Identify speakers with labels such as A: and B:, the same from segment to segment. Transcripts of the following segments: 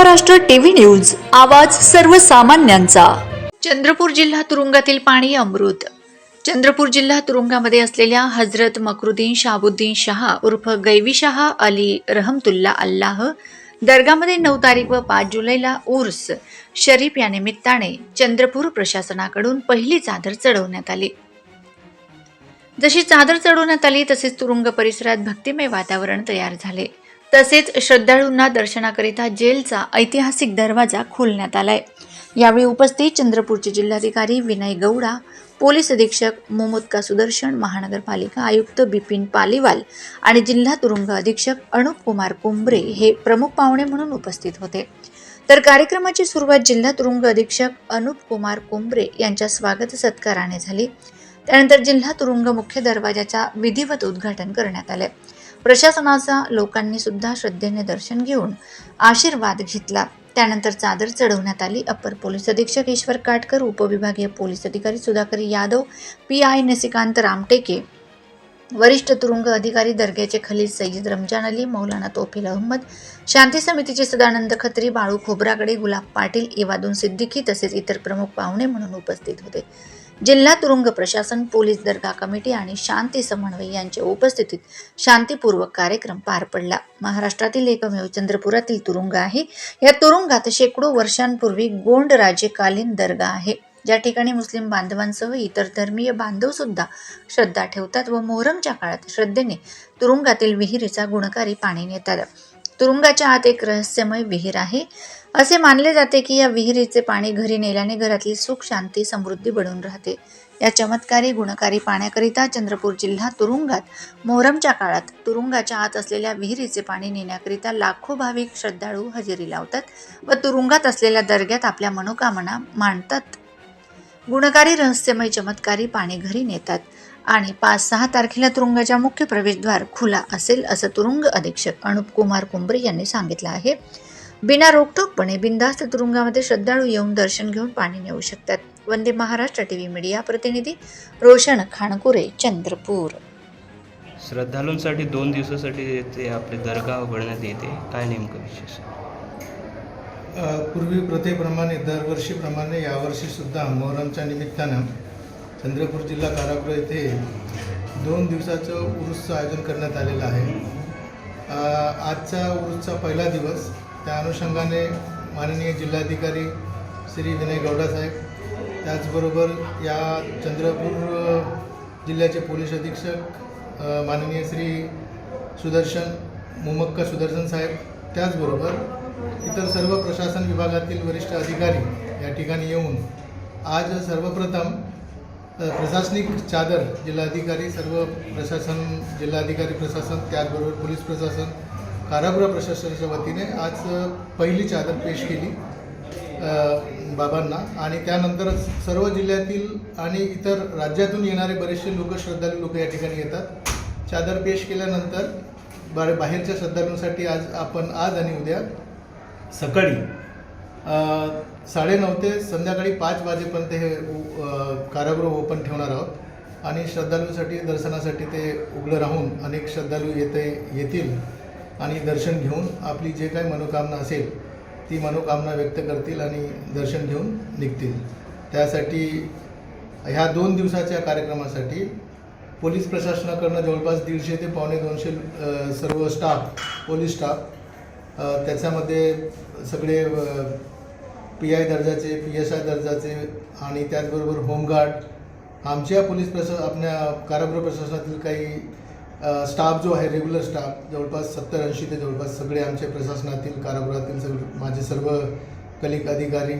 A: Maharashtra TV news आवाज सर्वसामान्यांचा. चंद्रपूर जिल्हा तुरुंगातील पाणी अमृत. चंद्रपूर जिल्हा तुरुंगामध्ये असलेल्या हजरत मकरुद्दीन शाबुद्दीन शहा उर्फ गैवी शहा अली रहमतुल्ला अल्लाह दर्गामध्ये नऊ तारीख व पाच जुलैला उर्स शरीफ या निमित्ताने चंद्रपूर प्रशासनाकडून पहिली चादर चढवण्यात आली. जशी चादर चढवण्यात आली तसेच तुरुंग परिसरात भक्तिमय वातावरण तयार झाले. तसेच श्रद्धाळूंना दर्शनाकरिता जेलचा ऐतिहासिक दरवाजा खोलण्यात आलाय. यावेळी उपस्थित चंद्रपूरचे जिल्हाधिकारी विनय गौडा पोलीस अधीक्षक मोमोदका सुदर्शन महानगरपालिका आयुक्त बिपिन पालीवाल आणि जिल्हा तुरुंग अधीक्षक अनुप कुमार कुंभरे हे प्रमुख पाहुणे म्हणून उपस्थित होते. तर कार्यक्रमाची सुरुवात जिल्हा तुरुंग अधीक्षक अनुप कुमार कुंभरे यांच्या स्वागत सत्काराने झाली. त्यानंतर जिल्हा तुरुंग मुख्य दरवाजाचा विधिवत उद्घाटन करण्यात आले. प्रशासनाचा लोकांनी सुद्धा श्रद्धेने दर्शन घेऊन आशीर्वाद घेतला. त्यानंतर चादर चढवण्यात आली. अप्पर पोलीस अधीक्षक ईश्वर काटकर उपविभागीय पोलीस अधिकारी सुधाकर यादव पी आय नसिकांत रामटेके वरिष्ठ तुरुंग अधिकारी दर्ग्याचे खलील सय्यद रमजान अली मौलाना तोफिल अहमद शांती समितीचे सदानंद खत्री बाळू खोबराकडे गुलाब पाटील इवादून सिद्दीकी तसेच इतर प्रमुख पाहुणे म्हणून उपस्थित होते. जिल्हा तुरुंग प्रशासन पोलीस दर्गा कमिटी आणि शांती समन्वय यांच्या उपस्थितीत शांतीपूर्वक कार्यक्रम पार पडला. महाराष्ट्रातील एकमेव चंद्रपुरातील तुरुंग आहे. या तुरुंगात शेकडो वर्षांपूर्वी गोंड राजेकालीन दर्गा आहे. ज्या ठिकाणी मुस्लिम बांधवांसह इतर धर्मीय बांधव सुद्धा श्रद्धा ठेवतात व मोहरमच्या काळात श्रद्धेने तुरुंगातील विहिरीचा गुणकारी पाणी नेतात. तुरुंगाच्या आत एक रहस्यमय विहीर आहे. असे मानले जाते की या विहिरीचे पाणी घरी नेल्याने घरातली सुख शांती समृद्धी बनून राहते. या चमत्कारी गुणकारी पाण्याकरिता चंद्रपूर जिल्हा तुरुंगात मोहरमच्या काळात तुरुंगाच्या आत असलेल्या विहिरीचे पाणी नेण्याकरिता लाखो भाविक श्रद्धाळू हजेरी लावतात व तुरुंगात असलेल्या दर्ग्यात आपल्या मनोकामना मांडतात. गुणकारी रहस्यमय चमत्कारी पाणी घरी नेतात. आणि पाच सहा तारखेला तुरुंगाच्या मुख्य प्रवेशद्वार खुला असेल असं तुरुंग अधीक्षक अनुप कुमार कुंभरे यांनी सांगितलं आहे. बिना रोकटोकपणे बिंदास्त तुरुंगामध्ये श्रद्धाळू येऊन दर्शन घेऊन पाणी नेऊ शकतात. वंदे महाराष्ट्र टीव्ही मीडिया प्रतिनिधी रोशन खाणकुरे चंद्रपूर.
B: श्रद्धाळूंसाठी दोन दिवसासाठी ते आपले दर्गा उघडण्यात येते. काय नेमकं विशेष?
C: पूर्वी प्रथेप्रमाणे दरवर्षीप्रमाणे यावर्षीसुद्धा मोहरमच्या निमित्तानं चंद्रपूर जिल्हा कारागृह येथे दोन दिवसाचं उरूसचं आयोजन करण्यात आलेलं आहे. आजचा उरूसचा पहिला दिवस. त्या अनुषंगाने माननीय जिल्हाधिकारी श्री विनय गौडा साहेब त्याचबरोबर या चंद्रपूर जिल्ह्याचे पोलीस अधीक्षक माननीय श्री सुदर्शन मुमक्का सुदर्शन साहेब त्याचबरोबर इतर सर्व प्रशासन विभागातील वरिष्ठ अधिकारी या ठिकाणी येऊन आज सर्वप्रथम प्रशासनिक चादर जिल्हाधिकारी सर्व प्रशासन जिल्हाधिकारी प्रशासन त्याचबरोबर पोलीस प्रशासन कारागृह प्रशासनाच्या वतीने आज पहिली चादर पेश केली बाबांना. आणि त्यानंतरच सर्व जिल्ह्यातील आणि इतर राज्यातून येणारे बरेचसे लोक श्रद्धाळू लोक या ठिकाणी येतात. चादर पेश केल्यानंतर बा बाहेरच्या श्रद्धाळूंसाठी आज आपण आज आणि उद्या सकाळी साडेनऊ ते संध्याकाळी पाच वाजेपर्यंत हे कारागृह ओपन ठेवणार आहोत. आणि श्रद्धाळूंसाठी दर्शनासाठी ते उघडं राहून अनेक श्रद्धाळू येते येतील आणि दर्शन घेऊन आपली जे काही मनोकामना असेल ती मनोकामना व्यक्त करतील आणि दर्शन घेऊन निघतील. त्यासाठी ह्या दोन दिवसाच्या कार्यक्रमासाठी पोलीस प्रशासनाकडनं जवळपास दीडशे ते पावणे दोनशे सर्व स्टाफ पोलीस स्टाफ त्याच्यामध्ये सगळे पी आय दर्जाचे पी एस आय दर्जाचे आणि त्याचबरोबर होमगार्ड. आमच्या पोलीस प्रशा आपल्या कारागृह प्रशासनातील काही स्टाफ जो आहे रेग्युलर स्टाफ जवळपास सत्तर ऐंशी ते जवळपास सगळे आमचे प्रशासनातील कारागृहातील सगळे माझे सर्व कलिक अधिकारी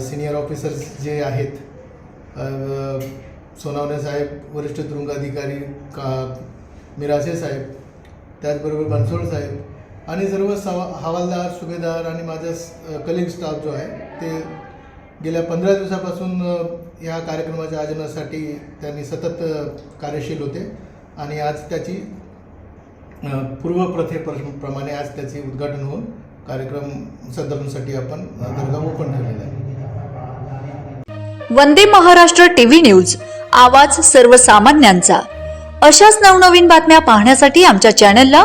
C: सिनियर ऑफिसर्स जे आहेत सोनावणे साहेब वरिष्ठ तुरुंग अधिकारी का मिरासे साहेब त्याचबरोबर बनसोड साहेब आणि सर्व सवा हवालदार सुभेदार आणि माझा कलिंग स्टाफ जो आहे ते गेल्या पंधरा दिवसापासून या कार्यक्रमाच्या आयोजनासाठी त्यांनी सतत कार्यशील होते. आणि आज त्याची अ, पूर्वप्रथेप्रमाणे आज त्याचे उद्घाटन होऊन कार्यक्रम श्रद्धाळूंसाठी आपण दर्गा ओपन ठेवलेला आहे.
A: वंदे महाराष्ट्र टीव्ही न्यूज आवाज सर्वसामान्यांचा. अशाच नवनवीन बातम्या पाहण्यासाठी आमच्या चॅनलला